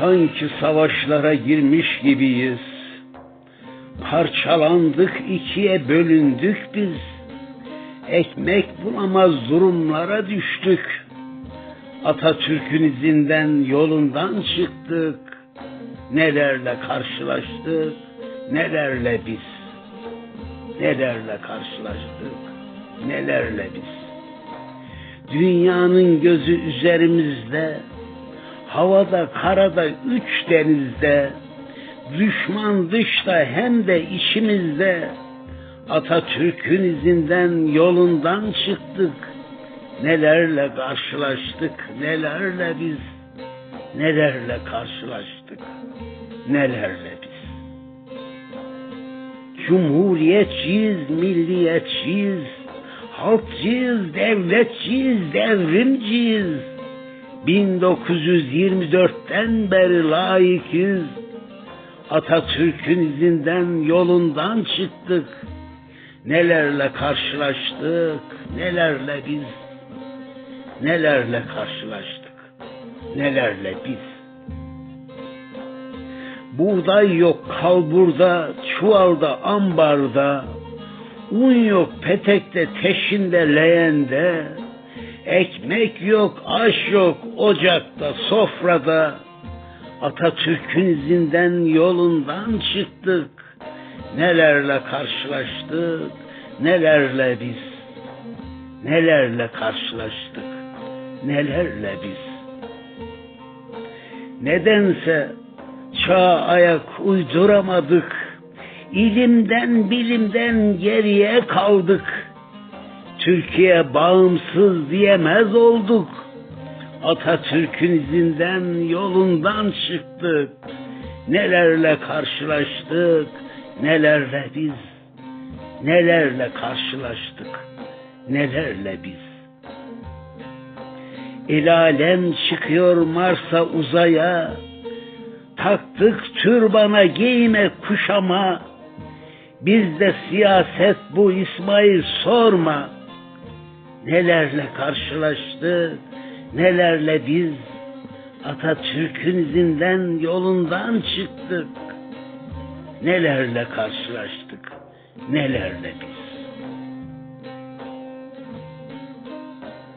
Sanki savaşlara girmiş gibiyiz. Parçalandık ikiye bölündük biz. Ekmek bulamaz durumlara düştük. Atatürk'ün izinden yolundan çıktık. Nelerle karşılaştık, nelerle biz. Nelerle karşılaştık, nelerle biz. Dünyanın gözü üzerimizde, havada, karada, üç denizde, düşman dışta hem de içimizde, Atatürk'ün izinden yolundan çıktık. Nelerle karşılaştık, nelerle biz, nelerle karşılaştık, nelerle biz. Cumhuriyetçiyiz, milliyetçiyiz, halkçıyız, devletçiyiz, devrimciyiz. 1924'ten beri layıkız. Atatürk'ün izinden yolundan çıktık. Nelerle karşılaştık, nelerle biz, nelerle karşılaştık, nelerle biz. Buğday yok kalburda, çuvalda, ambarda, un yok petekte, teşinde, leğende, ekmek yok, aş yok ocakta, sofrada, Atatürk'ün izinden yolundan çıktık. Nelerle karşılaştık, nelerle biz. Nelerle karşılaştık, nelerle biz. Nedense çağa ayak uyduramadık. İlimden bilimden geriye kaldık. Türkiye bağımsız diyemez olduk. Atatürk'ün izinden yolundan çıktık. Nelerle karşılaştık, nelerle biz. Nelerle karşılaştık, nelerle biz. El alem çıkıyor Mars'a uzaya, taktık türbana giyme kuşama, bizde siyaset bu İsmail sorma. Nelerle karşılaştık, nelerle biz Atatürk'ün izinden yolundan çıktık. Nelerle karşılaştık, nelerle biz.